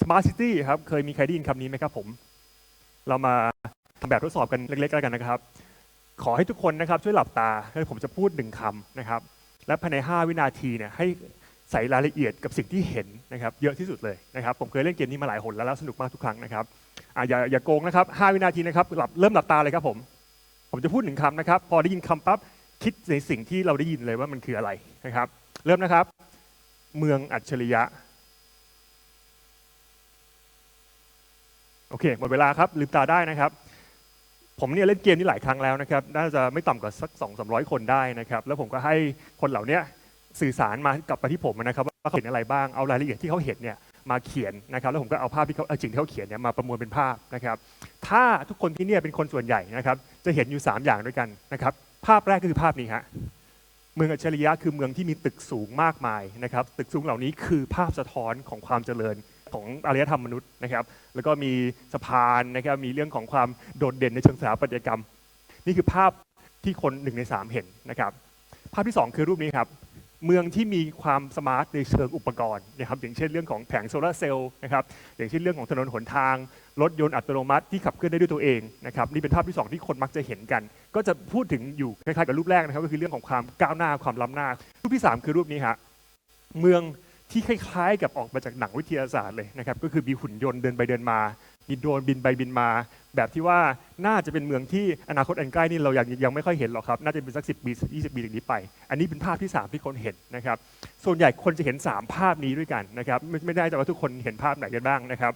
สมาร์ทซิตี้ครับเคยมีใครได้ยินคำนี้ไหมครับผม เรามาทำแบบทดสอบกันเล็กๆแล้วกันนะครับ ขอให้ทุกคนนะครับช่วยหลับตาแล้วผมจะพูดหนึ่งคำนะครับ และภายใน 5 วินาทีเนี่ยให้ใส่รายละเอียดกับสิ่งที่เห็นนะครับเยอะที่สุดเลยนะครับผมเคยเล่นเกมนี้มาหลายหนแล้วแล้วสนุกมากทุกครั้งนะครับอะอย่าอย่าโกงนะครับ 5 วินาทีนะครับหลับเริ่มหลับตาเลยครับผม ผมจะพูดหนึ่งคำนะครับ พอได้ยินคำปั๊บคิดในสิ่งที่เราได้ยินเลยว่ามันคืออะไรนะครับ เริ่มนะครับ เมืองอัจฉริยะ โอเคหมดเวลาครับลืมตาได้นะครับ ผมเนี่ยเล่นเกมนี้หลายครั้งแล้วนะครับน่าจะไม่ต่ำกว่าสัก2 3 0 0 คนได้นะครับแล้วผมก็ให้คนเหล่านี้สื่อสารมากลับมาที่ผมนะครับว่าเขาเห็นอะไรบ้างเอารายละเอียดที่เขาเห็นเนี่ยมาเขียนนะครับแล้วผมก็เอาภาพที่เขาเอาสิ่งที่เขาเขียนเนี่ยมาประมวลเป็นภาพนะครับ ถ้าทุกคนที่เนี่ยเป็นคนส่วนใหญ่นะครับ จะเห็นอยู่ 3 อย่างด้วยกันนะครับ ภาพแรกก็คือภาพนี้ฮะเมืองอัจฉริยะคือเมืองที่มีตึกสูงมากมายนะครับ ตึกสูงเหล่านี้คือภาพสะท้อนของความเจริญ ของอารยธรรมมนุษย์นะครับแล้วก็มีสะพานนะครับมีเรื่องของความโดดเด่นในเชิงสถาปัตยกรรม นี่คือภาพที่คนหนึ่งในสามเห็นนะครับภาพที่สองคือรูปนี้ครับเมืองที่มีความสมาร์ทในเชิงอุปกรณ์นะครับอย่างเช่นเรื่องของแผงโซลาร์เซลล์นะครับอย่างเช่นเรื่องของถนนหนทาง รถยนต์อัตโนมัติที่ขับเคลื่อนได้ด้วยตัวเองนะครับนี่เป็นภาพที่สองที่คนมักจะเห็นกัน ก็จะพูดถึงอยู่คล้ายๆกับรูปแรกนะครับก็คือเรื่องของความก้าวหน้าความล้ำหน้า รูปที่สามคือรูปนี้ฮะเมือง ที่คล้ายๆ กับออกมาจากหนังวิทยาศาสตร์เลยนะครับก็คือมีหุ่นยนต์เดินไปเดินมา มีโดรนบินไปบินมา แบบที่ว่าน่าจะเป็นเมืองที่อนาคตอันใกล้นี่เรายังยังไม่ค่อยเห็นหรอกครับ น่าจะเป็นสักสิบปียี่สิบปีจากนี้ไป อันนี้เป็นภาพที่ 3 ที่คนเห็นนะครับ ส่วนใหญ่คนจะเห็น 3 ภาพนี้ด้วยกันนะครับไม่ไม่ได้แต่ว่าทุกคนเห็นภาพไหนกันบ้างนะครับ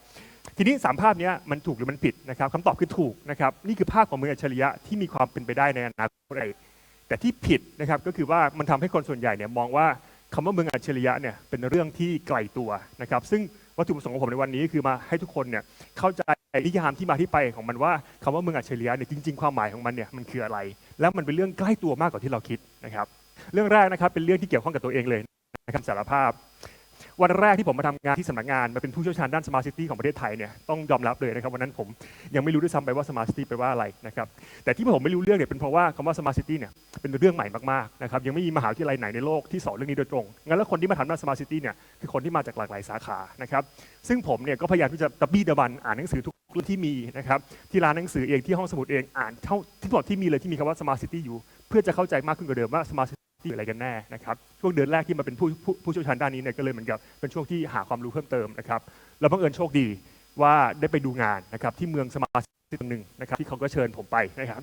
ทีนี้ 3 ภาพนี้มันถูกหรือมันผิดนะครับคำตอบคือถูกนะครับนี่คือภาพของเมืองอัจฉริยะที่มีความเป็นไปได้ในอนาคตอะไรแต่ที่ผิดนะครับก็คือว่ามันทำให้คนส่วนใหญ่เนี่ยมองว่า คำว่าเมืองอัจฉริยะเนี่ยเป็นเรื่องที่ไกลตัวนะครับ ซึ่งวัตถุประสงค์ของผมในวันนี้คือมาให้ทุกคนเนี่ยเข้าใจนิยามที่มาที่ไปของมันว่าคำว่าเมืองอัจฉริยะเนี่ยจริง ๆ ความหมายของมันเนี่ยมันคืออะไร แล้วมันเป็นเรื่องใกล้ตัวมากกว่าที่เราคิดนะครับ เรื่องแรกนะครับเป็นเรื่องที่เกี่ยวข้องกับตัวเองเลยนะครับสารภาพ วันแรกที่ผมมาทำงานที่สำนักงานมาเป็นผู้เชี่ยวชาญด้าน Smart City ของประเทศไทยเนี่ยต้องยอมรับเลยนะครับวันนั้นผมยังไม่รู้ด้วยซ้ำไปว่า Smart City แปลว่าอะไรนะครับแต่ที่ผมไม่รู้เรื่องเนี่ยเป็นเพราะว่าคำว่า Smart City เนี่ยเป็นเรื่องใหม่มากๆนะครับยังไม่มีมหาวิทยาลัยไหนในโลกที่สอนเรื่องนี้โดยตรงงั้นแล้วคนที่มาทำด้าน Smart City เนี่ยคือคนที่มาจากหลากหลายสาขานะครับซึ่งผมเนี่ยก็พยายามที่จะตะบี้ตะบันอ่านหนังสือทุกเรื่องที่มีนะครับที่ร้านหนังสือเองที่ห้องสมุดเองอ่านเท่าที่หมดที่มีเลยที่มีคำว่า Smart City อยู่ เพื่อจะเข้าใจมากขึ้นกว่าเดิมว่า Smart City คืออะไรกันแน่นะครับช่วงเดือนแรกที่มาเป็นผู้ผู้ผู้เชี่ยวชาญด้านนี้เนี่ยก็เลยเหมือนกับเป็นช่วงที่หาความรู้เพิ่มเติมนะครับแล้วบังเอิญโชคดีว่าได้ไปดูงานนะครับที่เมืองสมาร์ทซิตี้หนึ่งนะครับที่เขาก็เชิญผมไปนะครับ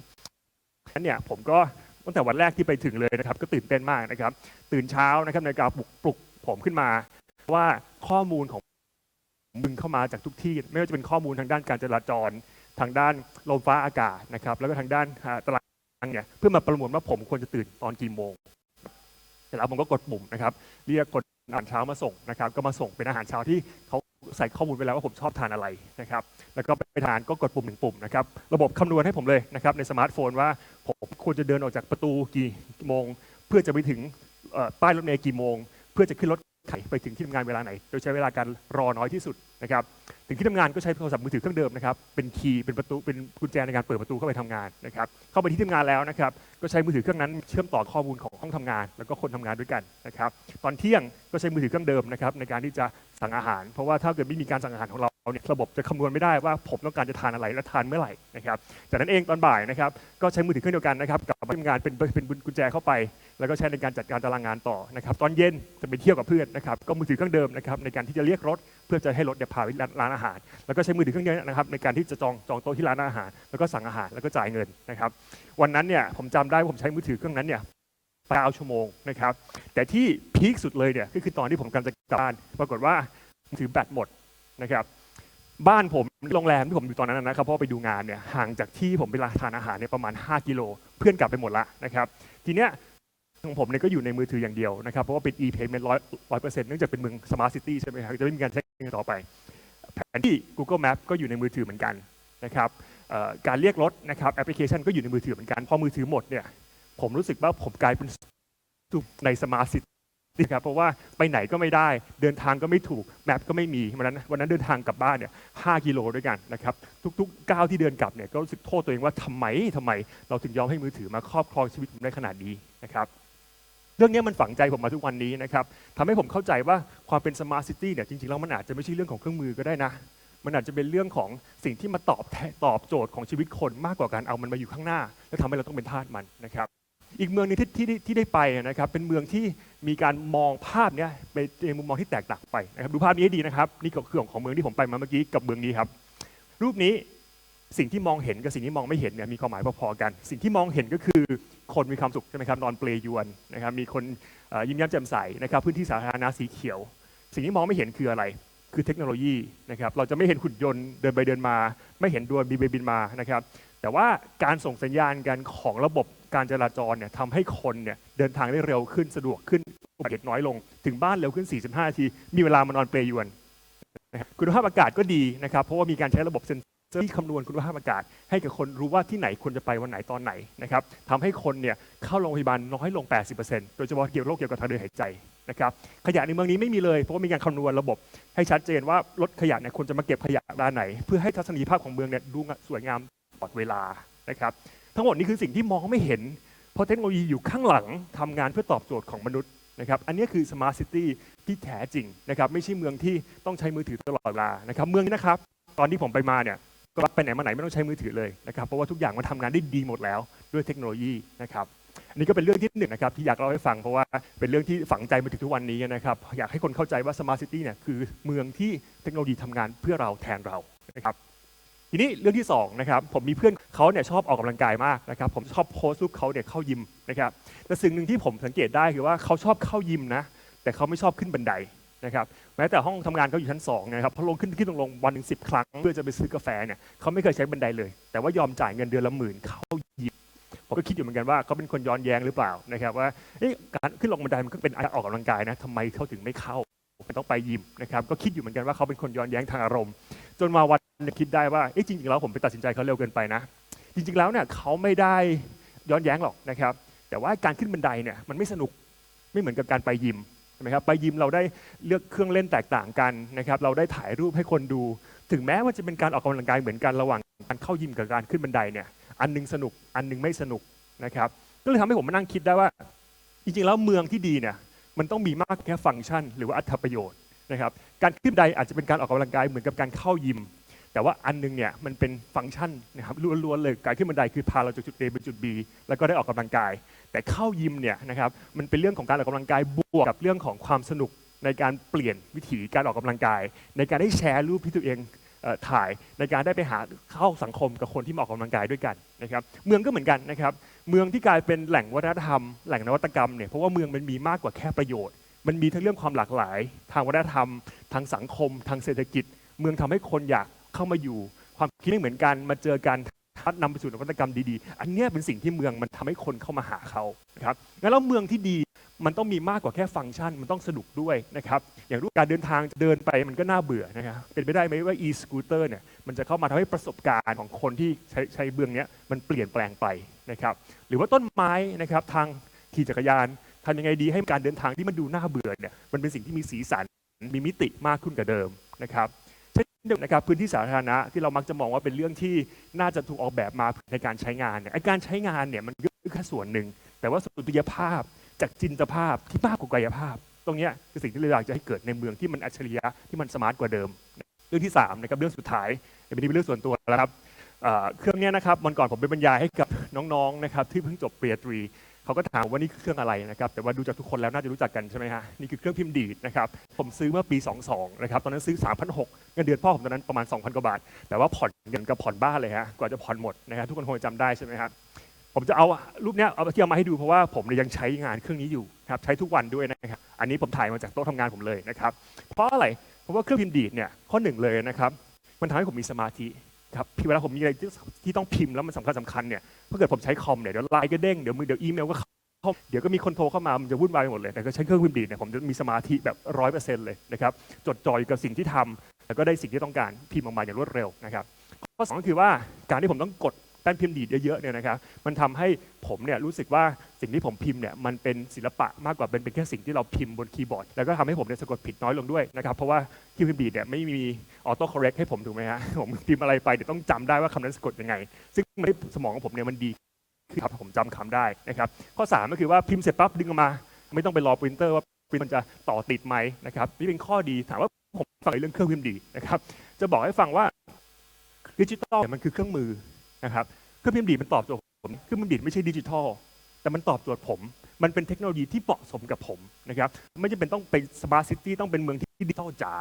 นั้นเนี่ยผมก็ตั้งแต่วันแรกที่ไปถึงเลยนะครับ ก็ตื่นเต้นมากนะครับ ตื่นเช้านะครับในการปลุกปลุกผมขึ้นมา ว่าข้อมูลของมึงเข้ามาจากทุกที่ ไม่ว่าจะเป็นข้อมูลทางด้านการจราจร ทางด้านลมฟ้าอากาศนะครับ แล้วก็ทางด้านอ่าตารางเนี่ยเพื่อมาประมวลว่าผมควรจะตื่นตอนกี่โมง สร็จแล้วผมก็กดปุ่มนะครับเรียกกดอาหารเช้ามาส่งนะครับก็มาส่งเป็นอาหารเช้าที่เขาใส่ข้อมูลไปแล้วว่าผมชอบทานอะไรนะครับแล้วก็ไปทานก็กดปุ่มหนึ่งปุ่มนะครับระบบคำนวณให้ผมเลยนะครับในสมาร์ทโฟนว่าผมควรจะเดินออกจากประตูกี่โมง เพื่อจะไปถึงป้ายรถเมล์กี่โมง เพื่อจะขึ้นรถ ไปถึงที่ทำงานเวลาไหน โดยใช้เวลาการรอน้อยที่สุดนะครับถึงที่ทำงานก็ใช้โทรศัพท์มือถือเครื่องเดิมนะครับเป็นคีย์เป็นประตูเป็นกุญแจในการเปิดประตูเข้าไปทำงานนะครับเข้าไปที่ทำงานแล้วนะครับก็ใช้มือถือเครื่องนั้นเชื่อมต่อข้อมูลของห้องทำงาน แล้วก็คนทำงานด้วยกันนะครับตอนเที่ยงก็ใช้มือถือเครื่องเดิมนะครับในการที่จะสั่งอาหาร เพราะว่าถ้าเกิดไม่มีการสั่งอาหารของเรา เนี่ยระบบจะคำนวณไม่ได้ว่าผมต้องการจะทานอะไรและทานเมื่อไหร่นะครับจากนั้นเองตอนบ่ายนะครับก็ใช้มือถือเครื่องเดียวกันนะครับกับทำงานเป็นเป็นกุญแจเข้าไป แล้วก็ใช้ในการจัดการตารางงานต่อนะครับตอนเย็นจะไปเที่ยวกับเพื่อนนะครับก็มือถือเครื่องเดิมนะครับในการที่จะเรียกรถ เพื่อจะให้รถเนี่ยพาไปร้านอาหาร แล้วก็ใช้มือถือเครื่องนี้นะครับในการที่จะจองจองโต๊ะที่ร้านอาหาร แล้วก็สั่งอาหารแล้วก็จ่ายเงินนะครับวันนั้นเนี่ยผมจำได้ว่าผมใช้มือถือเครื่องนั้นเนี่ยเก้าชั่วโมงนะครับแต่ที่พีคสุดเลยเนี่ยก็คือตอนที่ผมกำลังจะกลับบ้านปรากฏว่ามือถือแบตหมดนะครับ บ้านผมโรงแรมที่ผมอยู่ตอนนั้นนะครับเพราะไปดูงานเนี่ยห่างจากที่ผมไปทานอาหารเนี่ยประมาณ 5 กิโล เพื่อนกลับไปหมดละนะครับ ทีเนี้ยของผมเนี่ยก็อยู่ในมือถืออย่างเดียวนะครับเพราะว่าเป็น e-payment ร้อยร้อยเปอร์เซ็นต์เนื่องจากเป็นเมือง smart city ใช่ไหมครับจะไม่มีการใช้เงินต่อไป แผนที่ Google Map ก็อยู่ในมือถือเหมือนกันนะครับการเรียกรถนะครับแอปพลิเคชันก็อยู่ในมือถือเหมือนกันพอมือถือหมดเนี่ยผมรู้สึกว่าผมกลายเป็นสุขใน Smart City ครับเพราะว่าไปไหนก็ไม่ได้เดินทางก็ไม่ถูกแมปก็ไม่มีวันนั้นวันนั้นเดินทางกลับบ้านเนี่ย5กิโลด้วยกันนะครับทุกๆก้าวที่เดินกลับเนี่ยก็รู้สึกโทษตัวเองว่าทำไมทำไม เราถึงยอมให้มือถือมาครอบครองชีวิตผมได้ขนาดนี้นะครับเรื่องนี้มันฝังใจผมมาทุกวันนี้นะครับทำให้ผมเข้าใจว่าความเป็นสมาร์ทซิตี้เนี่ยจริงๆแล้วมันอาจจะไม่ใช่เรื่องของเครื่องมือก็ได้นะ มันอาจจะเป็นเรื่องของสิ่งที่มาตอบแทตอบโจทย์ของชีวิตคนมากกว่าการเอามันมาอยู่ข้างหน้า แล้วทำให้เราต้องเป็นทาสมันนะครับอีกเมืองนึงที่ที่ที่ได้ไปนะครับเป็นเมืองที่ มีการมองภาพเนี้ยไปในมุมมองที่แตกต่างไปนะครับดูภาพนี้ให้ดีนะครับ นี่ก็คือของเมืองที่ผมไปมาเมื่อกี้กับเมืองนี้ครับ รูปนี้สิ่งที่มองเห็นกับสิ่งที่มองไม่เห็นเนี่ยมีความหมายพอๆกัน สิ่งที่มองเห็นก็คือคนมีความสุขใช่ไหมครับนอนเปลยวนนะครับมีคนยิ้มแย้มแจ่มใสนะครับพื้นที่สาธารณะสีเขียว สิ่งที่มองไม่เห็นคืออะไร คือเทคโนโลยีนะครับเราจะไม่เห็นหุ่นยนต์เดินไปเดินมา ไม่เห็นดวงบินไปบินมานะครับแต่ว่าการส่งสัญญาณกันของระบบ การจราจรเนี่ยทำให้คนเนี่ยเดินทางได้เร็วขึ้นสะดวกขึ้นอุบัติเหตุน้อยลง ถึงบ้านเร็วขึ้น 45นาที มีเวลามานอนเปลยวนนะครับคุณภาพอากาศก็ดีนะครับเพราะว่ามีการใช้ระบบเซ็นเซอร์ที่คำนวณคุณภาพอากาศ ให้กับคนรู้ว่าที่ไหนควรจะไปวันไหนตอนไหนนะครับทำให้คนเนี่ยเข้าโรงพยาบาลน้อยลง 80%โดยเฉพาะเกี่ยวกับโรคเกี่ยวกับทางเดินหายใจนะครับขยะในเมืองนี้ไม่มีเลยเพราะว่ามีการคำนวณระบบให้ชัดเจนว่ารถขยะเนี่ยควรจะมาเก็บขยะด้านไหน เพื่อให้ทัศนียภาพของเมืองเนี่ยดูสวยงามตลอดเวลานะครับ ทั้งหมดนี้คือสิ่งที่มองไม่เห็น เพราะเทคโนโลยีอยู่ข้างหลังทำงานเพื่อตอบโจทย์ของมนุษย์นะครับ อันนี้คือสมาร์ทซิตี้ที่แท้จริงนะครับ ไม่ใช่เมืองที่ต้องใช้มือถือตลอดเวลานะครับ เมืองนี้นะครับ ตอนที่ผมไปมาเนี่ยก็ไปไหนมาไหนไม่ต้องใช้มือถือเลยนะครับ เพราะว่าทุกอย่างมันทำงานได้ดีหมดแล้วด้วยเทคโนโลยีนะครับอันนี้ก็เป็นเรื่องที่หนึ่งนะครับที่อยากเล่าให้ฟังเพราะว่าเป็นเรื่องที่ฝังใจมาถึงทุกวันนี้นะครับ อยากให้คนเข้าใจว่าสมาร์ทซิตี้เนี่ยคือเมืองที่เทคโนโลยีทำงานเพื่อเราแทนเรานะครับ ทีนี้เรื่องที่สองนะครับผมมีเพื่อนเขาเนี่ยชอบออกกำลังกายมากนะครับผมชอบโพสต์รูปเขาเนี่ยเข้ายิมนะครับแต่สิ่งหนึ่งที่ผมสังเกตได้คือว่าเขาชอบเข้ายิมนะแต่เขาไม่ชอบขึ้นบันไดนะครับแม้แต่ห้องทำงานเขาอยู่ชั้นสองนะครับเขาลงขึ้นขึ้นลงลงวันหนึ่งสิบครั้ง เพื่อจะไปซื้อกาแฟเนี่ยเขาไม่เคยใช้บันไดเลย แต่ว่ายอมจ่ายเงินเดือนละหมื่นเข้ายิมผมก็คิดอยู่เหมือนกันว่าเขาเป็นคนย้อนแย้งหรือเปล่านะครับว่าการขึ้นลงบันไดมันก็เป็นการออกกำลังกายนะทำไมเขาถึงไม่เข้าต้องไปยิมนะครับก็คิดอยู่เหมือนกันว่าเขาเป็นคนย้อนแย้งทางอารมณ์ จนมาวันคิดได้ว่าเอ๊ะจริงๆแล้วผมไปตัดสินใจเขาเร็วเกินไปนะ จริงๆแล้วเนี่ยเขาไม่ได้ย้อนแย้งหรอกนะครับ แต่ว่าการขึ้นบันไดเนี่ยมันไม่สนุกไม่เหมือนกับการไปยิมใช่ไหมครับไปยิมเราได้เลือกเครื่องเล่นแตกต่างกันนะครับ เราได้ถ่ายรูปให้คนดู ถึงแม้ว่าจะเป็นการออกกำลังกายเหมือนกันระหว่างการเข้ายิมกับการขึ้นบันไดเนี่ย อันหนึงสนุกอันหนึงไม่สนุกนะครับ ก็เลยทำให้ผมมานั่งคิดได้ว่า จริงๆแล้วเมืองที่ดีเนี่ยมันต้องมีมากแค่ฟังก์ชัน หรือว่าอัตประโยชน์นะครับ การขึ้นบันไดอาจจะเป็นการออกกำลังกายเหมือนกับการเข้ายิม แต่ว่าอันหนึงเนี่ยมันเป็นฟังก์ชันนะครับล้วนๆเลยการขึ้นบันไดคือพาเราจากจุด A ไปจุด B แล้วก็ได้ออกกำลังกาย แต่เข้ายิมเนี่ยนะครับมันเป็นเรื่องของการออกกำลังกายบวกกับเรื่องของความสนุกในการเปลี่ยนวิถีการออกกำลังกาย ในการได้แชร์รูปที่ตัวเองเออถ่ายในการได้ไปหาเข้าสังคมกับคนที่มาออกกำลังกายด้วยกันนะครับเมืองก็เหมือนกันนะครับเมืองที่กลายเป็นแหล่งวัฒนธรรมแหล่งนวัตกรรมเนี่ยเพราะว่าเมืองมันมีมากกว่าแค่ประโยชน์ มันมีทั้งเรื่องความหลากหลาย ทางวัฒนธรรม ทางสังคม ทางเศรษฐกิจ เมืองทำให้คนอยาก เข้ามาอยู่ ความคิดไม่เหมือนกันมาเจอกันพัฒนำไปสู่นวัตกรรมดีๆ อันนี้เป็นสิ่งที่เมืองมันทำให้คนเข้ามาหาเขานะครับงั้นแล้วเมืองที่ดีมันต้องมีมากกว่าแค่ฟังก์ชัน มันต้องสนุกด้วยนะครับ อย่างรูปการเดินทางเดินไปมันก็น่าเบื่อนะครับ เป็นไปได้ไหมว่า e-scooter เนี่ยมันจะเข้ามาทำให้ประสบการณ์ของคนที่ใช้ใช้เมืองเนี้ยมันเปลี่ยนแปลงไปนะครับ หรือว่าต้นไม้นะครับทางขี่จักรยานทำยังไงดีให้การเดินทางที่มันดูน่าเบื่อเนี่ยมันเป็นสิ่งที่มีสีสันมีมิติมากขึ้นกว่าเดิมนะครับ นกันนะครับพื้นที่สาธารณะที่เรามักจะมองว่าเป็นเรื่องที่น่าจะถูกออกแบบมาในการใช้งานเนี่ยไอ้การใช้งานเนี่ยมันก็แค่ส่วนหนึ่ง แต่ว่าสุริยภาพจากจินตภาพที่มากกว่ากายภาพ ตรงนี้คือสิ่งที่เราอยากจะให้เกิดในเมืองที่มันอัจฉริยะที่มันสมาร์ทกว่าเดิม เรื่องที่สามนะครับเรื่องสุดท้ายเป็นเรื่องส่วนตัวแล้วครับเครื่องนี้นะครับวันก่อนผมไปบรรยายให้กับน้องๆนะครับที่เพิ่งจบปริญญาตรี เขาก็ถามว่านี่คือเครื่องอะไรนะครับ แต่ว่าดูจากทุกคนแล้วน่าจะรู้จักกันใช่ไหมฮะ นี่คือเครื่องพิมพ์ดีดนะครับ ผมซื้อเมื่อปี 22 นะครับ ตอนนั้นซื้อ 3,600เงินเดือนพ่อผมตอนนั้นประมาณ 2,000 กว่าบาท แต่ว่าผ่อนเงินกับผ่อนบ้านเลยฮะ กว่าจะผ่อนหมดนะครับทุกคนคงจำได้ใช่ไหมครับผมจะเอารูปเนี้ยเอาที่เอามาให้ดูเพราะว่าผมยยังใช้งานเครื่องนี้อยู่ครับใช้ทุกวันด้วยนะครับอันนี้ผมถ่ายมาจากโต๊ะทำงานผมเลยนะครับเพราะอะไรเพราะว่าเครื่องพิมพ์ดีดเนี่ยข้อหนึ่งเลยนะครับมันทำให้ผมมีสมาธิ ครับพี่เวลาผมมีอะไรที่ที่ต้องพิมพ์แล้วมันสำคัญสำคัญเนี่ยถ้าเกิดผมใช้คอมเนี่ยเดี๋ยวไลน์ก็เด้งเดี๋ยวมือเดี๋ยวอีเมลก็เข้าเดี๋ยวก็มีคนโทรเข้ามามันจะวุ่นวายไปหมดเลยแต่ก็ใช้เครื่องพิมพ์ดีเนี่ยผมจะมีสมาธิแบบร้อยเปอร์เซ็นต์เลยนะครับจดจ่ออยู่กับสิ่งที่ทำแล้วก็ได้สิ่งที่ต้องการพิมพ์ออกมาอย่างรวดเร็วนะครับข้อสองก็คือว่าการที่ผมต้องกด แป้นพิมพ์ดีดเยอะๆเนี่ยนะครับมันทำให้ผมเนี่ยรู้สึกว่าสิ่งที่ผมพิมพ์เนี่ยมันเป็นศิลปะมากกว่าเป็นเป็นแค่สิ่งที่เราพิมพ์บนคีย์บอร์ดแล้วก็ทำให้ผมเนี่ยสะกดผิดน้อยลงด้วยนะครับเพราะว่าเครื่องพิมพ์ดีดเนี่ยไม่มีออโต้คอร์เรกให้ผมถูกไหมฮะผมพิมพ์อะไรไปเดี๋ยวต้องจำได้ว่าคำนั้นสะกดยังไง ซึ่งในสมองของผมเนี่ยมันดีคือครับผมจำคำได้นะครับข้อ 3 ก็คือว่าพิมพ์เสร็จปั๊บดึงออกมา ไม่ต้องไปรอปรินเตอร์ว่าปรินมันจะต่อติดไหมนะครับนี่เป็นข้อดีถามว่าผมฟังเรื่องเครื่องพิมพ์ดีนะครับจะบอกให้ฟังว่าดิจิตอลมันคือเครื่องมือ นะครับเครื่องพิมพ์ดีมันตอบโจทย์ผมเครื่องพิมพ์ดีไม่ใช่ดิจิทัลแต่มันตอบโจทย์ผม มันเป็นเทคโนโลยีที่เหมาะสมกับผมนะครับ ไม่จำเป็นต้องเป็นสมาร์ทซิตี้ต้องเป็นเมืองที่ดิจิทัลจ๋า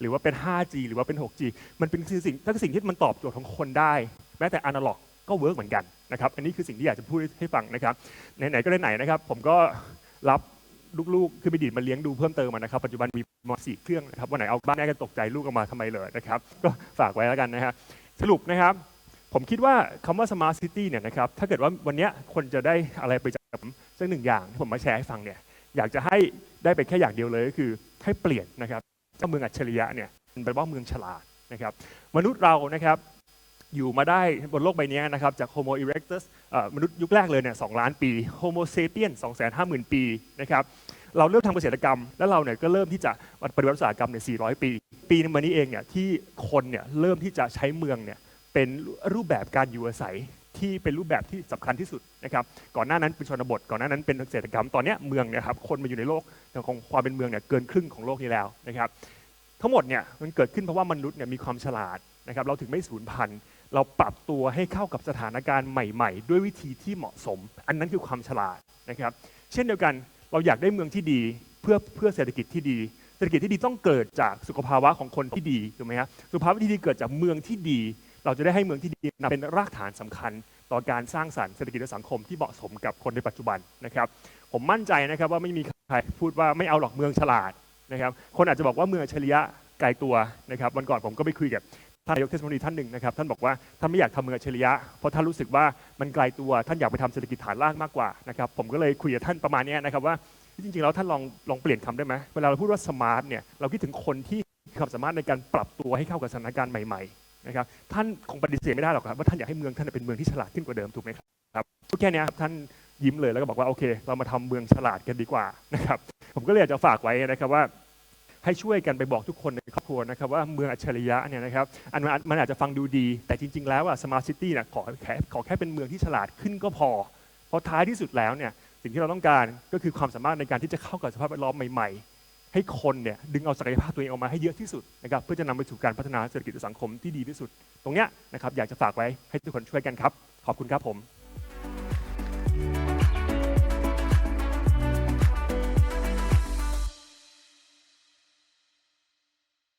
หรือว่าเป็น 5G หรือว่าเป็น 6G มันเป็นสิ่งถ้าสิ่งที่มันตอบโจทย์ของคนได้ แม้แต่อนาล็อกก็เวิร์กเหมือนกันนะครับ อันนี้คือสิ่งที่อยากจะพูดให้ฟังนะครับ ไหนๆก็ได้ไหนนะครับ ผมก็รับลูกๆ คือไปดีดมาเลี้ยงดูเพิ่มเติมมานะครับ ปัจจุบันมีมาสี่เครื่องนะครับ วันไหนเอาบ้านแม่ก็ตกใจลูกออกมาทำไมเลยนะครับ ก็ฝากไว้แล้วกันนะครับสรุปนะครับ ผมคิดว่าคำว่า smart city เนี่ยนะครับถ้าเกิดว่าวันนี้คนจะได้อะไรไปจากผมสักหนึ่งอย่างที่ผมมาแชร์ให้ฟังเนี่ยอยากจะให้ได้ไปแค่อย่างเดียวเลยก็คือให้เปลี่ยนนะครับจาเมืองอัจฉริยะเนี่ยเป็นว่าเมืองฉลาดนะครับมนุษย์เรานะครับอยู่มาได้บนโลกใบนี้นะครับจาก Homo erectus เอ่อมนุษย์ยุคแรกเลยเนี่ยสล้านปี Homo sapien 250,000 ปีนะครับเราเริ่มทำเกษตรกรรม แล้วเราเนี่ยก็เริ่มที่จะปฏิวัติอุตสาหกรรมเนี่ย400 ปี ปีนึงมานี้เองเนี่ยที่คนเนี่ยเริ่มที่จะใช้เมืองเนี่ย เป็นรูปแบบการอยู่อาศัยที่เป็นรูปแบบที่สำคัญที่สุดนะครับ ก่อนหน้านั้นเป็นชนบท ก่อนหน้านั้นเป็นเกษตรกรรม ตอนนี้เมืองเนี่ยครับคนมาอยู่ในโลกของความเป็นเมืองเนี่ยเกินครึ่งของโลกนี้แล้วนะครับ ทั้งหมดเนี่ยมันเกิดขึ้นเพราะว่ามนุษย์เนี่ยมีความฉลาดนะครับ เราถึงไม่สูญพันธุ์ เราปรับตัวให้เข้ากับสถานการณ์ใหม่ๆ ด้วยวิธีที่เหมาะสม อันนั้นคือความฉลาดนะครับ เช่นเดียวกันเราอยากได้เมืองที่ดีเพื่อเพื่อเศรษฐกิจที่ดี เศรษฐกิจที่ดีต้องเกิดจากสุขภาวะของคนที่ดีถูกไหมครับสุขภาวะที่ดีเกิดจากเมืองที่ดี เราจะได้ให้เมืองที่ดีนเป็นรากฐานสำคัญ ต่อการสร้างสรรค์เศรษฐกิจและสังคมที่เหมาะสมกับคนในปัจจุบันนะครับ ผมมั่นใจนะครับว่าไม่มีใครพูดว่าไม่เอาหรอกเมืองฉลาดนะครับ คนอาจจะบอกว่าเมืองอัจฉริยะไกลตัวนะครับวันก่อนผมก็ไปคุยกับท่านนายกเทศมนตรีท่านหนึ่งนะครับท่านบอกว่าท่านไม่อยากทำเมืองอัจฉริยะเพราะท่านรู้สึกว่ามันไกลตัวท่านอยากไปทำเศรษฐกิจฐานรากมากกว่านะครับผมก็เลยคุยกับท่านประมาณนี้นะครับว่าจริงๆแล้วท่านลองลองเปลี่ยนคำได้ไหมเวลาเราพูดว่าสมาร์ทเนี่ยเราคิดถึงคนที่ความสามารถในการปรับตัวให้เข้ากับสถานการณ์ใหม่ๆ นะครับท่านคงปฏิเสธไม่ได้หรอกครับว่าท่านอยากให้เมืองท่านเป็นเมืองที่ฉลาดขึ้นกว่าเดิมถูกไหมครับพูดแค่นี้ท่านยิ้มเลยแล้วก็บอกว่าโอเค เรามาทำเมืองฉลาดกันดีกว่านะครับผมก็เลยอยากจะฝากไว้นะครับว่าให้ช่วยกันไปบอกทุกคนในครอบครัวนะครับว่าเมืองอัจฉริยะเนี่ยนะครับอันมันอาจจะฟังดูดี แต่จริง ๆ แล้วอะสมาร์ทซิตี้เนี่ยขอแค่ขอแค่เป็นเมืองที่ฉลาดขึ้นก็พอ เพราะท้ายที่สุดแล้วเนี่ยสิ่งที่เราต้องการก็คือความสามารถในการที่จะเข้ากับสภาพแวดล้อมใหม่ๆ ให้คนเนี่ยดึงเอาศักยภาพตัวเองออกมาให้เยอะที่สุดนะครับเพื่อจะนำไปสู่การพัฒนาเศรษฐกิจสังคมที่ดีที่สุด ตรงเนี้ยนะครับอยากจะฝากไว้ให้ทุกคนช่วยกันครับ ขอบคุณครับผม